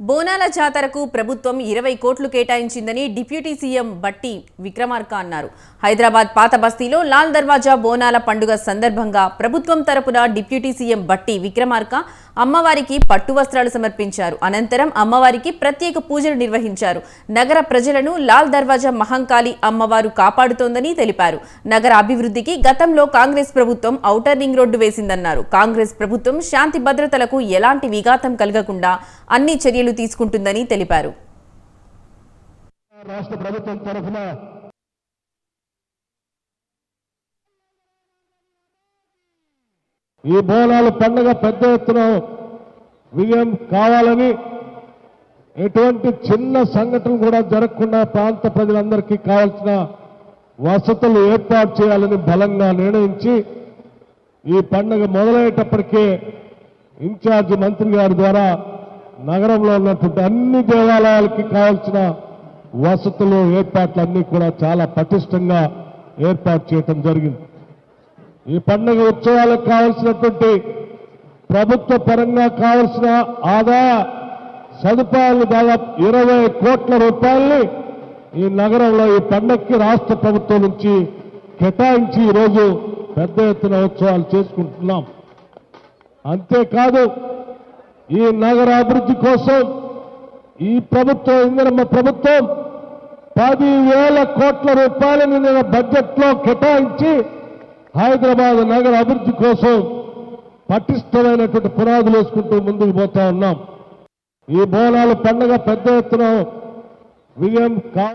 బోనాల జాతరకు ప్రభుత్వం ఇరవై కోట్లు కేటాయించిందని డిప్యూటీ సీఎం బట్టి విక్రమార్క అన్నారు. హైదరాబాద్ పాత బస్తీలో లాల్ దర్వాజా బోనాల పండుగ సందర్భంగా ప్రభుత్వం తరపున డిప్యూటీ సీఎం బట్టి విక్రమార్క అమ్మవారికి పట్టు వస్త్రాలు సమర్పించారు. అనంతరం అమ్మవారికి ప్రత్యేక పూజలు నిర్వహించారు. నగర ప్రజలను లాల్ దర్వాజా మహంకాళి అమ్మవారు కాపాడుతోందని తెలిపారు. నగర అభివృద్ధికి గతంలో కాంగ్రెస్ ప్రభుత్వం ఔటర్ రింగ్ రోడ్డు వేసిందన్నారు. కాంగ్రెస్ ప్రభుత్వం శాంతి భద్రతలకు ఎలాంటి విఘాతం కలగకుండా అన్ని చర్యలు తీసుకుంటుందని తెలిపారు. రాష్ట్ర ప్రభుత్వం తరఫున ఈ బోనాల పండుగ పెద్ద ఎత్తున విజయం కావాలని ఎటువంటి చిన్న సంఘటన కూడా జరగకుండా ప్రాంత ప్రజలందరికీ కావాల్సిన వసతులు ఏర్పాటు చేయాలని బలంగా నిర్ణయించి ఈ పండుగ మొదలయ్యేటప్పటికే ఇన్ఛార్జి మంత్రి గారి ద్వారా నగరంలో ఉన్నటువంటి అన్ని దేవాలయాలకి కావాల్సిన వసతులు ఏర్పాట్లన్నీ కూడా చాలా పటిష్టంగా ఏర్పాటు చేయటం జరిగింది. ఈ పండుగ ఉత్సవాలకు కావలసినటువంటి ప్రభుత్వ పరంగా కావలసిన ఆదాయ సదుపాయాలు దాదాపు ఇరవై కోట్ల రూపాయల్ని ఈ నగరంలో ఈ పండగకి రాష్ట్ర ప్రభుత్వం నుంచి కేటాయించి ఈరోజు పెద్ద ఎత్తున ఉత్సవాలు చేసుకుంటున్నాం. అంతేకాదు ఈ నగర అభివృద్ధి కోసం ఈ ప్రభుత్వం ఇందిరమ్మ ప్రభుత్వం పదివేల కోట్ల రూపాయలను నేను బడ్జెట్లో కేటాయించి హైదరాబాద్ నగర అభివృద్ధి కోసం పటిష్టమైనటువంటి పునాదులు వేసుకుంటూ ముందుకు పోతా ఉన్నాం. ఈ బోనాల పండుగ పెద్ద ఎత్తున విజయం కా